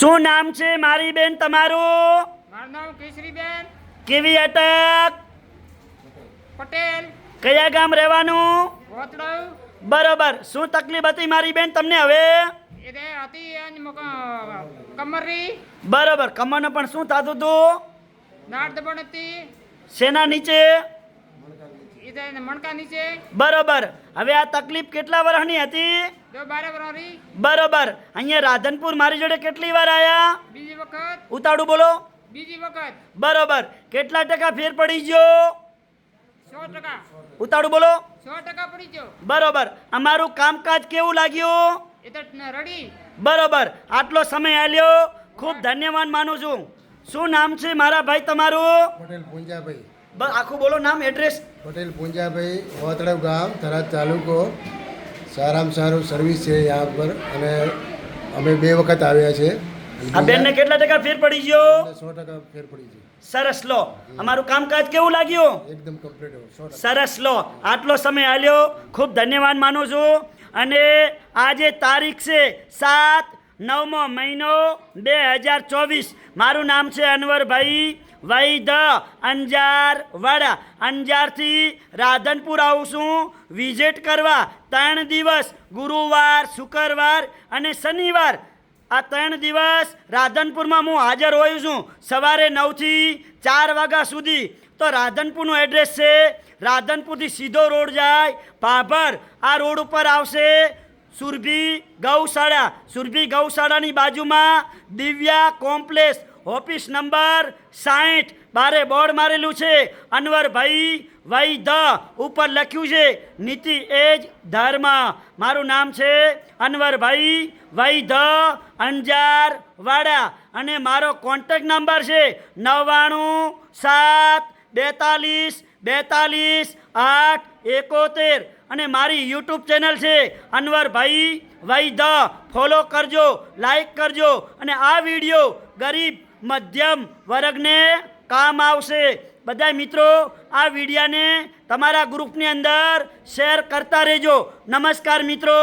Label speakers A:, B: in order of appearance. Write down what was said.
A: શું નામ છે મારી બેન તમારું?
B: મારું નામ કેસરીબેન.
A: કેવી અટક?
B: પટેલ.
A: કયા ગામ રહેવાનું? બરોબર. શું તકલીફ હતી મારી બેન તમને હવે?
B: એને હતી મક-
A: બરોબર. કમરને પણ શું થતું હતી. શેના નીચે?
B: એને મણકા નીચે
A: બરોબર. હવે આ તકલીફ કેટલા વર્ષની હતી? બરોબર. અહીંયા રાધનપુર મારી જોડે કેટલી વાર આયા?
B: બીજી વખત.
A: ઉતાળું બોલો.
B: બીજી વખત.
A: બરોબર. કેટલા ટકા ફેર પડી ગયો? ઉતાળું બોલો. બરોબર. અમારું કામકાજ કેવું લાગ્યું? બરોબર. આટલો સમય આલ્યો. ખૂબ ધન્યવાદ માનું છું. શું નામ છે મારા ભાઈ તમારું?
C: પટેલ પૂંજાભાઈ.
A: બસ આખું બોલો નામ એડ્રેસ.
C: પટેલ પૂંજાભાઈ વોતડવ ગામ થરાદ તાલુકો. સારામાં સારું સર્વિસ છે यहाँ પર અને અમે બે વખત આવ્યા છે.
A: આ બેનને કેટલા ટકા ફેર પડી ગયો?
C: સો ટકા ફેર પડી ગયો.
A: સરસ લો. અમારું કામકાજ કેવું લાગ્યું?
C: એકદમ કમ્પ્લીટ
A: સરસ લો. આટલો સમય આલ્યો. ખૂબ ધન્યવાદ માનું છું. અને આજે તારીખ છે સાત નવમો મહિનો બે હજાર ચોવીસ. મારું નામ છે અનવરભાઈ વૈદ અંજાર વાડા અંજારથી રાધનપુર આવું છું. વિઝિટ કરવા ત્રણ દિવસ, ગુરુવાર, શુક્રવાર અને શનિવાર. આ ત્રણ દિવસ રાધનપુરમાં હું હાજર હોઉં છું. સવારે નવથી ચાર વાગ્યા સુધી. તો રાધનપુરનું એડ્રેસ છે. રાધનપુરથી સીધો રોડ જાય. ભાભર, આ રોડ ઉપર આવશે. સુરભી ગૌશાળા. સુરભી ગૌશાળાની બાજુમાં દિવ્યા કોમ્પ્લેક્સ. ઓફિસ નંબર સાઠ બારે બોર્ડ મારેલું છે. અનવરભાઈ વાઈ ધ ઉપર લખ્યું છે, નીતિ એજ ધર્મ મારું નામ છે અનવરભાઈ વાઈ ધ અંજાર વાડા અને મારો કોન્ટેક્ટ નંબર છે નવ્વાણું સાત બેતાલીસ બેતાલીસ આઠ એકોતેર. અને મારી યુટ્યુબ ચેનલ છે અનવરભાઈ વાઈ ધ ફોલો કરજો લાઈક કરજો અને આ વીડિયો ગરીબ મધ્યમ વર્ગને કામ આવશે. બધા મિત્રો, આ વિડીયાને તમારા ગ્રુપની અંદર શેર કરતા રહેજો. નમસ્કાર મિત્રો.